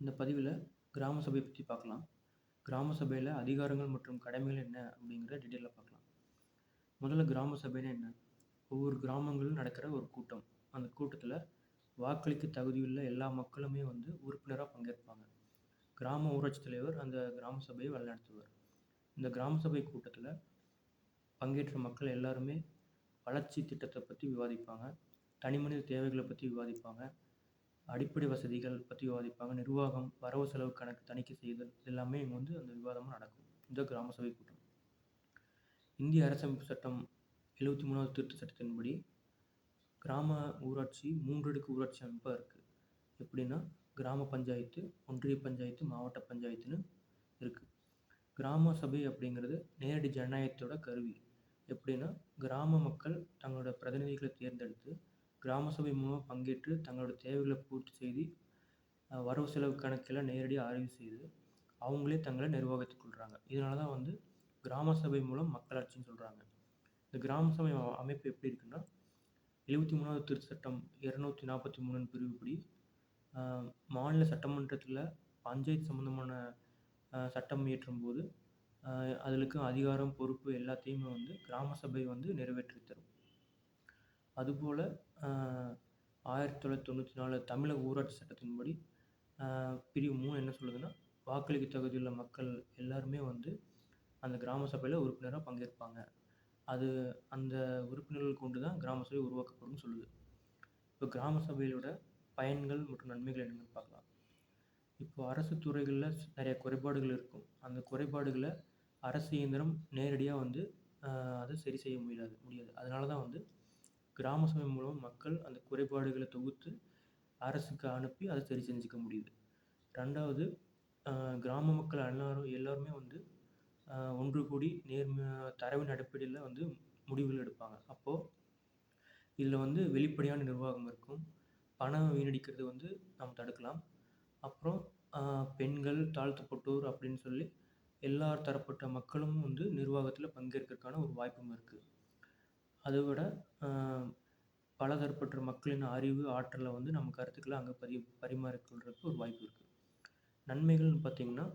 இந்த பதிவில் கிராம சபையை பற்றி பார்க்கலாம். கிராம சபையில் அதிகாரங்கள் மற்றும் கடமைகள் என்ன அப்படிங்கிற டீட்டெயிலில் பார்க்கலாம். முதல்ல கிராம சபைனா என்ன? ஒவ்வொரு கிராமங்களும் நடக்கிற ஒரு கூட்டம். அந்த கூட்டத்தில் வாக்களிக்க தகுதியுள்ள எல்லா மக்களுமே வந்து உறுப்பினராக பங்கேற்பாங்க. கிராம ஊராட்சி தலைவர் அந்த கிராம சபையை வழிநடத்துவார். இந்த கிராம சபை கூட்டத்தில் பங்கேற்ற மக்கள் எல்லாருமே வளர்ச்சி திட்டத்தை பற்றி விவாதிப்பாங்க. தனிமனித தேவைகளை பற்றி விவாதிப்பாங்க. அடிப்படை வசதிகள் பற்றி விவாதிப்பாங்க. நிர்வாகம் வரவு செலவு கணக்கு தணிக்கை செய்தல் எல்லாமே இங்கே வந்து அந்த விவாதமாக நடக்கும். இந்த கிராம சபை கூட்டம். இந்திய அரசமைப்பு சட்டம் எழுபத்தி மூணாவது திருத்த சட்டத்தின்படி கிராம ஊராட்சி மூன்றடுக்கு ஊராட்சி அமைப்பாக இருக்குது எப்படின்னா கிராம பஞ்சாயத்து ஒன்றிய பஞ்சாயத்து மாவட்ட பஞ்சாயத்துன்னு இருக்குது கிராம சபை அப்படிங்கிறது நேரடி ஜனநாயகத்தோட கருவி. எப்படின்னா கிராம மக்கள் தங்களோட பிரதிநிதிகளை தேர்ந்தெடுத்து கிராம சபை மூலமாக பங்கேற்று தங்களோட தேவைகளை பூர்த்தி செய்து வரவு செலவு கணக்கில் நேரடியாக ஆய்வு செய்து அவங்களே தங்களை நிர்வகித்துக் கொள்கிறாங்க இதனால தான் வந்து கிராம சபை மூலம் மக்களாட்சின்னு சொல்கிறாங்க இந்த கிராம சபை அமைப்பு எப்படி இருக்குன்னா எழுபத்தி மூணாவது திருச்சட்டம் இரநூத்தி நாற்பத்தி மூணு பிரிவுப்படி மாநில சட்டமன்றத்தில் பஞ்சாயத்து சம்மந்தமான சட்டம் இயற்றும் போது அதுக்கு அதிகாரம் பொறுப்பு எல்லாத்தையுமே வந்து கிராம சபை வந்து நிறைவேற்றி தரும் அதுபோல் ஆயிரத்தி தொள்ளாயிரத்தி தொண்ணூற்றி நாலு தமிழக ஊராட்சி சட்டத்தின்படி பிரிவு மூணு என்ன சொல்லுதுன்னா வாக்களிக்க தகுதியுள்ள மக்கள் எல்லாருமே வந்து அந்த கிராம சபையில் உறுப்பினராக பங்கேற்பாங்க. அது அந்த உறுப்பினர்கள் கொண்டு தான் கிராம சபை உருவாக்கப்படும்னு சொல்லுது. இப்போ கிராம சபையோட பயன்கள் மற்றும் நன்மைகள் என்னென்னு பார்க்கலாம். இப்போ அரசு துறைகளில் நிறைய குறைபாடுகள் இருக்கும். அந்த குறைபாடுகளை அரசு இயந்திரம் நேரடியாக வந்து அதை சரி செய்ய முடியாது முடியாது. அதனால தான் வந்து கிராம சபை மூலம் மக்கள் அந்த குறைபாடுகளை தொகுத்து அரசுக்கு அனுப்பி அதை சரி செஞ்சுக்க முடியுது. ரெண்டாவது கிராம மக்கள் எல்லாரும் எல்லாருமே வந்து ஒன்று கூடி நேர்ம தரவின் அடிப்படையில் வந்து முடிவுகள் எடுப்பாங்க. அப்போது இதில் வந்து வெளிப்படையான நிர்வாகம் இருக்கும். பணம் வீணடிக்கிறது வந்து நம்ம தடுக்கலாம். அப்புறம் பெண்கள் தாழ்த்தப்பட்டோர் அப்படின்னு சொல்லி எல்லா தரப்பட்ட மக்களும் வந்து நிர்வாகத்தில் பங்கேற்கிறதுக்கான ஒரு வாய்ப்பும் இருக்குது அதை விட பலதரப்பட்ட மக்களின் அறிவு ஆற்றலை வந்து நம்ம கருத்துக்களை அங்கே பரி பரிமாறிக்கொள்றதுக்கு ஒரு வாய்ப்பு இருக்குது நன்மைகள்னு பார்த்திங்கன்னா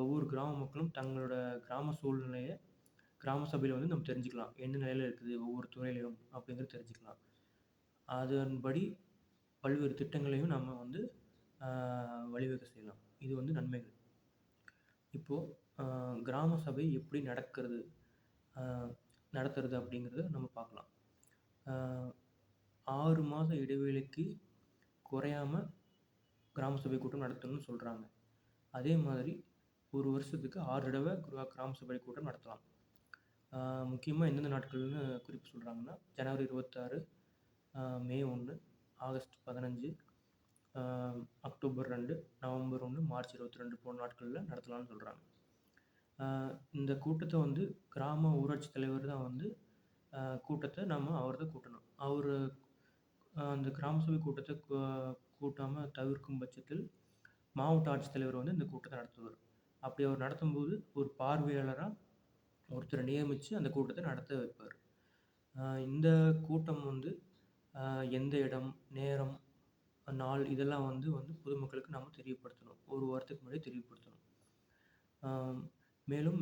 ஒவ்வொரு கிராம மக்களும் தங்களோட கிராம சூழ்நிலையை கிராம சபையில் வந்து நம்ம தெரிஞ்சுக்கலாம். என்ன நிலையில் இருக்குது ஒவ்வொரு துறையிலையும் அப்படிங்கிறது தெரிஞ்சுக்கலாம். அதன்படி பல்வேறு திட்டங்களையும் நம்ம வந்து வழிவகை செய்யலாம். இது வந்து நன்மைகள். இப்போது கிராம சபை எப்படி நடக்கிறது? நடத்துறது அப்படிங்கிறத நம்ம பார்க்கலாம். ஆறு மாத இடைவேளைக்கு குறையாம கிராம சபை கூட்டம் நடத்தணும்னு சொல்கிறாங்க அதே மாதிரி ஒரு வருஷத்துக்கு ஆறு தடவை கிராம சபை கூட்டம் நடத்தலாம். முக்கியமாக எந்தெந்த நாட்கள்னு குறிப்பு சொல்கிறாங்கன்னா ஜனவரி இருபத்தாறு மே ஒன்று ஆகஸ்ட் பதினஞ்சு அக்டோபர் ரெண்டு நவம்பர் ஒன்று மார்ச் இருபத்தி ரெண்டு போன்ற நாட்களில் நடத்தலாம்னு சொல்கிறாங்க இந்த கூட்டத்தை வந்து கிராம ஊராட்சி தலைவர் தான் வந்து கூட்டத்தை நம்ம அவர் தான் கூட்டணும். அவர் அந்த கிராம சபை கூட்டத்தை கூட்டாமல் தவிர்க்கும் பட்சத்தில் மாவட்ட ஆட்சித்தலைவர் வந்து இந்த கூட்டத்தை நடத்துவார். அப்படி அவர் நடத்தும்போது ஒரு பார்வையாளராக ஒருத்தரை நியமித்து அந்த கூட்டத்தை நடத்த வைப்பார். இந்த கூட்டம் வந்து எந்த இடம் நேரம் நாள் இதெல்லாம் வந்து வந்து பொதுமக்களுக்கு நம்ம தெரியப்படுத்தணும். ஒரு வாரத்துக்கு முன்னாடி தெரியப்படுத்தணும். மேலும்